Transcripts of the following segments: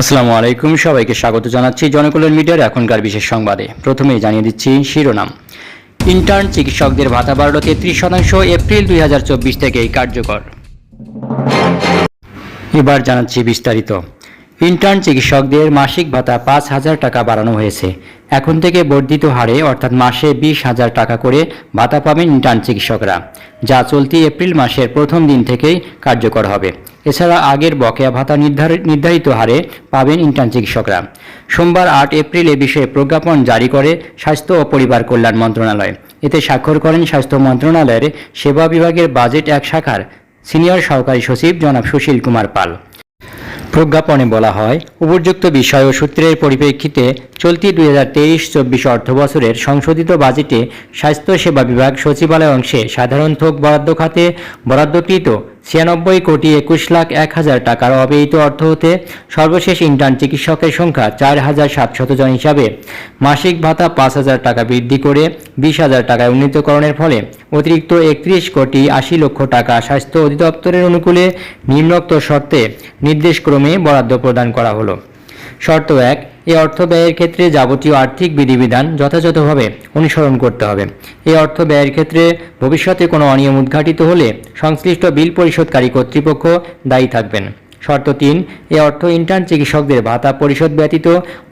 আসসালামু আলাইকুম, সবাইকে স্বাগত জানাচ্ছি জনকল্যাণ মিডিয়ার এখনকার বিশেষ সংবাদে। প্রথমেই জানিয়ে দিচ্ছি শিরোনাম। ইন্টার্ন চিকিৎসকদের ভাতা বাড়ল তেত্রিশ শতাংশ এপ্রিল দুই হাজার চব্বিশ থেকেই কার্যকর। এবার জানাচ্ছি বিস্তারিত। ইন্টার্ন চিকিৎসকদের মাসিক ভাতা পাঁচ হাজার টাকা বাড়ানো হয়েছে। এখন থেকে বর্ধিত হারে, অর্থাৎ মাসে বিশ হাজার টাকা করে ভাতা পাবেন ইন্টার্ন চিকিৎসকরা, যা চলতি এপ্রিল মাসের প্রথম দিন থেকেই কার্যকর হবে। এছাড়া আগের বকেয়া ভাতা নির্ধার- নির্ধারিত হারে পাবেন ইন্টার্ন চিকিৎসকরা। সোমবার আট এপ্রিল এ বিষয়ে প্রজ্ঞাপন জারি করে স্বাস্থ্য ও পরিবার কল্যাণ মন্ত্রণালয়। এতে স্বাক্ষর করেন স্বাস্থ্য মন্ত্রণালয়ের সেবা বিভাগের বাজেট এক শাখার সিনিয়র সহকারী সচিব জনাব সুশীল কুমার পাল। প্রজ্ঞাপনে বলা হয়, উপযুক্ত বিষয় ও সূত্রের পরিপ্রেক্ষিতে চলতি দুই হাজার তেইশ চব্বিশ অর্থ বছরের সংশোধিত বাজেটে স্বাস্থ্য সেবা বিভাগ সচিবালয় অংশে সাধারণ থোক বরাদ্দ খাতে বরাদ্দকৃত ছিয়ানব্বই কোটি একুশ লাখ এক হাজার টাকার অব্যয়িত অর্থ হতে সর্বশেষ ইন্টার্ন চিকিৎসকের সংখ্যা চার হাজার সাতশত জন হিসাবে। মাসিক ভাতা পাঁচ হাজার টাকা বৃদ্ধি করে বিশ হাজার টাকায় উন্নীতকরণের ফলে অতিরিক্ত একত্রিশ কোটি আশি লক্ষ টাকা স্বাস্থ্য অধিদপ্তরের অনুকূলে নিম্নোক্ত শর্তে নির্দেশক্রমে বরাদ্দ প্রদান করা হলো। শর্ত এক, এই অর্থ ব্যয়ের ক্ষেত্রে যাবতীয় আর্থিক বিধিবিধান যথাযথভাবে অনুসরণ করতে হবে। এই অর্থ ব্যয়ের ক্ষেত্রে ভবিষ্যতে কোনো অনিয়ম উদ্ঘাটিত হলে সংশ্লিষ্ট বিল পরিশোধকারী কর্তৃপক্ষ দায়ী থাকবেন। শর্ত তিন এ অর্থ ইন্টার্ন চিকিৎসকদের ভাতা পরিশোধ ব্যতীত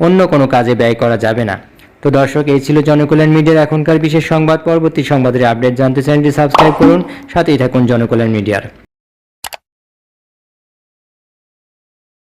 অন্য কোনো কাজে ব্যয় করা যাবে না। তো দর্শক, এই ছিল জনকল্যাণ মিডিয়ার এখনকার বিশেষ সংবাদ। পরবর্তী সংবাদের আপডেট জানতে চ্যানেলটি সাবস্ক্রাইব করুন। সাথেই থাকুন জনকল্যাণ মিডিয়ার।